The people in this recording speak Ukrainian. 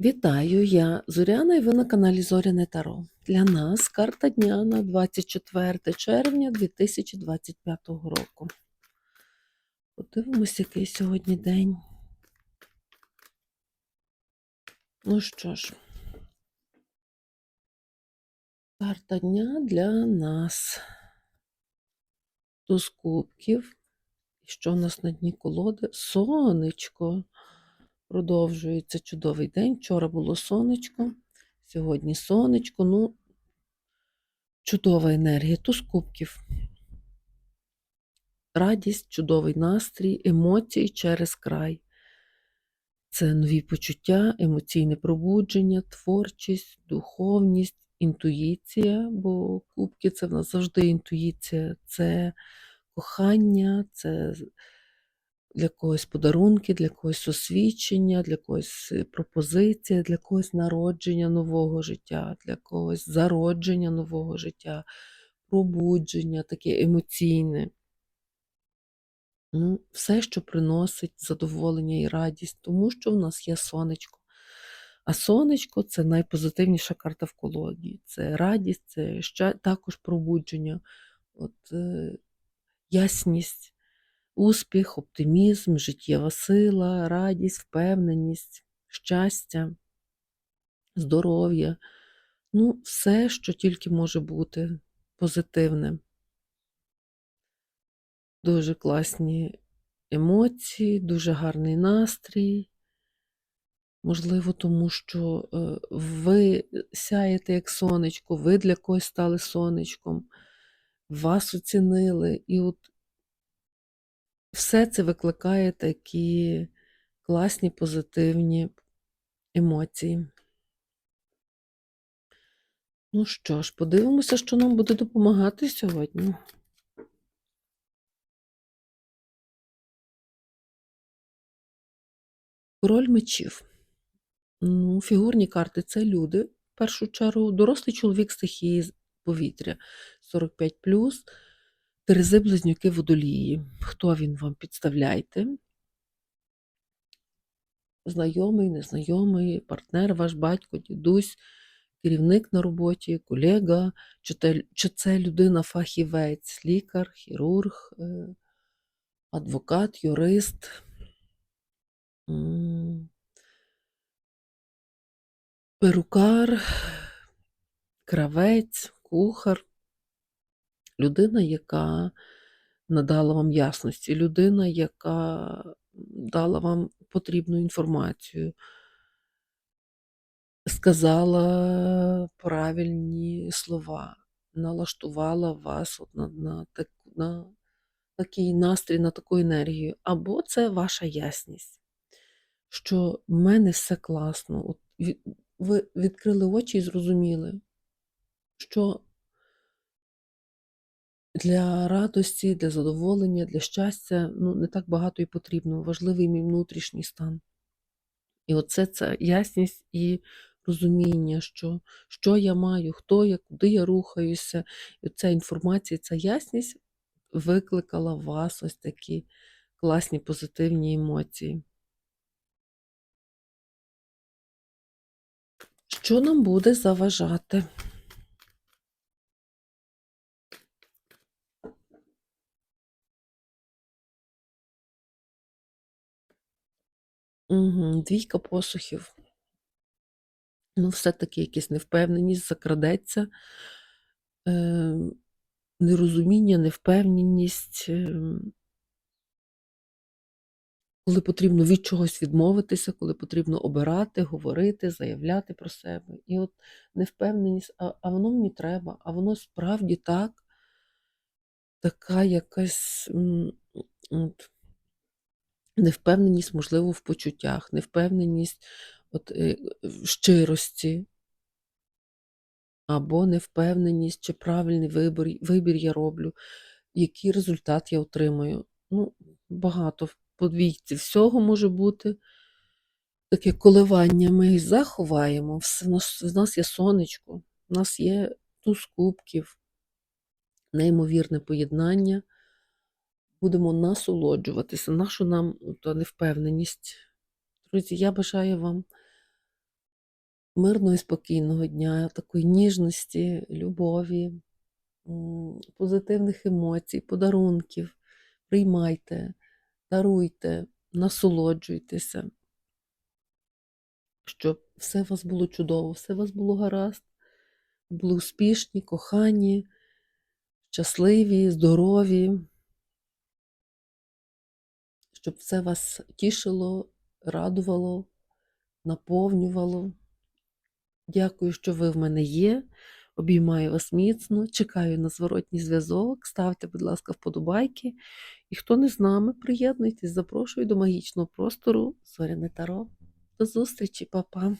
Вітаю, я Зоряна і ви на каналі Зоряне Таро. Для нас карта дня на 24 червня 2025 року. Подивимось, який сьогодні день. Ну що ж, карта дня для нас. Туз кубків. І що у нас на дні колоди? Сонечко. Продовжується чудовий день. Вчора було сонечко, сьогодні сонечко. Ну, чудова енергія. Туз кубків. Радість, чудовий настрій, емоції через край. Це нові почуття, емоційне пробудження, творчість, духовність, інтуїція, бо кубки це в нас завжди інтуїція, це кохання, це для когось подарунки, для когось освічення, для когось е, пропозиція, для когось народження нового життя, для когось зародження нового життя, пробудження, таке емоційне. Ну, все, що приносить задоволення і радість, тому що в нас є сонечко. А сонечко це найпозитивніша карта в колоді. Це радість, це ще також пробудження, от, е, ясність, успіх, оптимізм, життєва сила, радість, впевненість, щастя, здоров'я. Ну, все, що тільки може бути позитивне. Дуже класні емоції, дуже гарний настрій. Можливо, тому що е, ви сяєте як сонечко, ви для когось стали сонечком, вас оцінили, і от все це викликає такі класні, позитивні емоції. Ну що ж, подивимося, що нам буде допомагати сьогодні. Король мечів. Ну, фігурні карти це люди. В першу чергу, дорослий чоловік стихії повітря 45 Терези близнюки водолії. Хто він вам підставляйте? Знайомий, незнайомий, партнер, ваш батько, дідусь, керівник на роботі, колега, чи, це людина-фахівець, лікар, хірург, е, адвокат, юрист. Перукар, кравець, кухар, людина, яка надала вам ясності, людина, яка дала вам потрібну інформацію, сказала правильні слова, налаштувала вас от на, на, на такий настрій, на таку енергію. Або це ваша ясність, що в мене все класно. От ви відкрили очі і зрозуміли, що для радості, для задоволення, для щастя ну, не так багато і потрібно. Важливий мій внутрішній стан. І оце ця ясність і розуміння, що, що я маю, хто я, куди я рухаюся. І ця інформація, ця ясність викликала в вас ось такі класні позитивні емоції. Що нам буде заважати? Угу, двійка посухів. Ну, все-таки якась невпевненість закрадеться, е, нерозуміння, невпевненість, ем, коли потрібно від чогось відмовитися, коли потрібно обирати, говорити, заявляти про себе. І от невпевненість, а, а воно мені треба, а воно справді так, така якась от, невпевненість, можливо, в почуттях, невпевненість от, е, в щирості. Або невпевненість, чи правильний вибір, вибір я роблю, який результат я отримую. Ну, багато подвійці всього може бути. Таке коливання ми заховаємо. В нас, в нас є сонечко, в нас є туз кубків, неймовірне поєднання. Будемо насолоджуватися. Нашу нам та невпевненість. Друзі, я бажаю вам мирного і спокійного дня, такої ніжності, любові, позитивних емоцій, подарунків. Приймайте, даруйте, насолоджуйтеся, щоб все у вас було чудово, все у вас було гаразд, були успішні, кохані, щасливі, здорові, щоб все вас тішило, радувало, наповнювало. Дякую, що ви в мене є. Обіймаю вас міцно, чекаю на зворотній зв'язок. Ставте, будь ласка, вподобайки. І хто не з нами, приєднуйтесь, запрошую до магічного простору Зоряне Таро. До зустрічі, па-па!